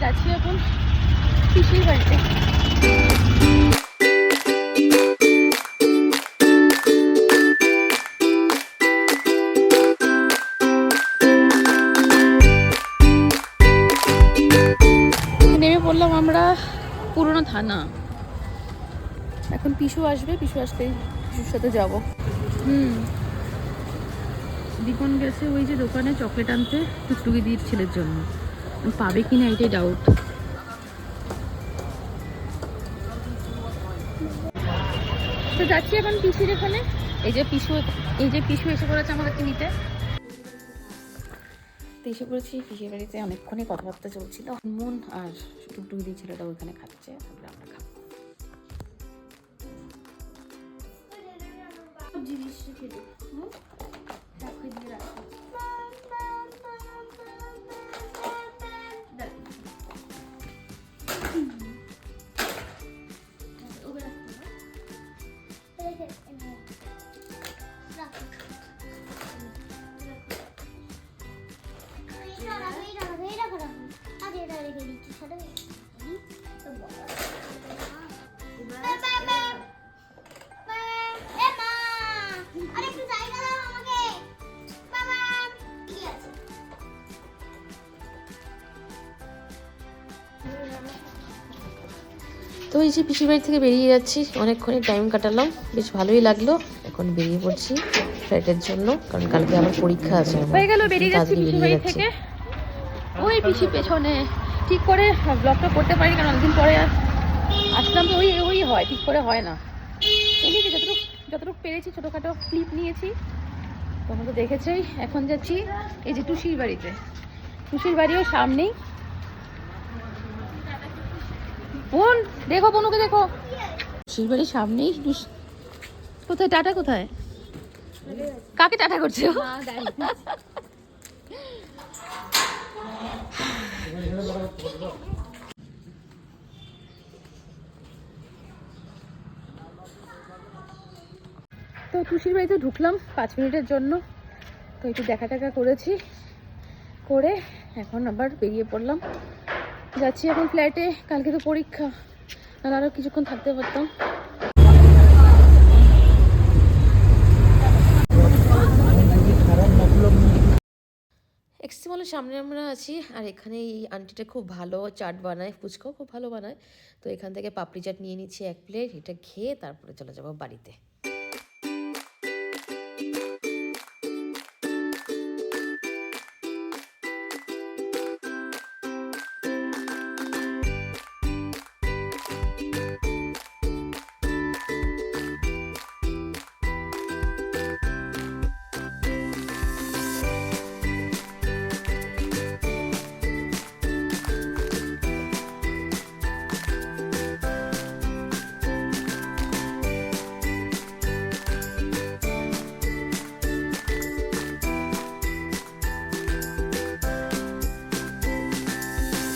যাচ্ছি এখন পিসির বাড়িতে। নেমে পড়লাম আমরা পুরনো থানা। এখন পিসু আসবে, পিসু আসলেই পিসুর সাথে যাব। হুম। দীপন গেছে ওই যে দোকানে চকলেট আনতে, টুকটুকি দিদির ছেলের জন্য। পাবে কি না এটাই ডাউট তো যাচ্ছি এখন পিসির এখানে। এই যে পিসু এই যে পিসু এসে পড়েছে আমাদেরকে নিতে। তো এসে পড়েছি পিসির বাড়িতে অনেকক্ষণই কথাবার্তা চলছিল। মন আর টুকটুকি দিদি ছেলেটা ওইখানে খাচ্ছে তারপরে আমরা খাব। জিনিস খেতে। তো এই যে পিসির বাড়ি থেকে বেরিয়ে যাচ্ছি অনেকক্ষণই টাইম কাটালাম। বেশ ভালোই লাগল। এখন বেরিয়ে পড়ছি ফ্লাইটের জন্য কারণ কালকে আমার পরীক্ষা আছে হয়ে গেল বেরিয়ে যাচ্ছি পিসির বাড়ি থেকে। ওই পিসি পেছনে। ঠিক করে ব্লগটা করতে পারি কারণ অনেকদিন পরে আসলাম তো ওই ওই হয় ঠিক করে হয় না। এমনিতে যতটুকু যতটুকু পেরেছি ছোটোখাটো ক্লিপ নিয়েছি তোমরা তো দেখেছই। এখন যাচ্ছি এই যে টুসির বাড়িতে। টুসির বাড়িও সামনেই। বোন দেখো বোনুকে দেখো। টুসির বাড়ির সামনেই টুস- কোথায়? টাটা কোথায়? কাকে টাটা করছ? তো টুসির বাড়িতে ঢুকলাম পাঁচ মিনিটের জন্য। তো একটু দেখা টাকা করেছি, করে এখন আবার বেরিয়ে পড়লাম। যাচ্ছি এখন ফ্ল্যাটে কালকে তো পরীক্ষা, নাহলে আরও কিছুক্ষণ থাকতে পারতাম। এক্সিমলের সামনে আমরা আছি। আর এখানে এই আন্টিটা খুব ভালো চাট বানায়, ফুচকাও খুব ভালো বানায়। তো এখান থেকে পাপড়ি চাট নিয়ে নিচ্ছি এক প্লেট, এটা খেয়ে তারপরে চলে যাব বাড়িতে।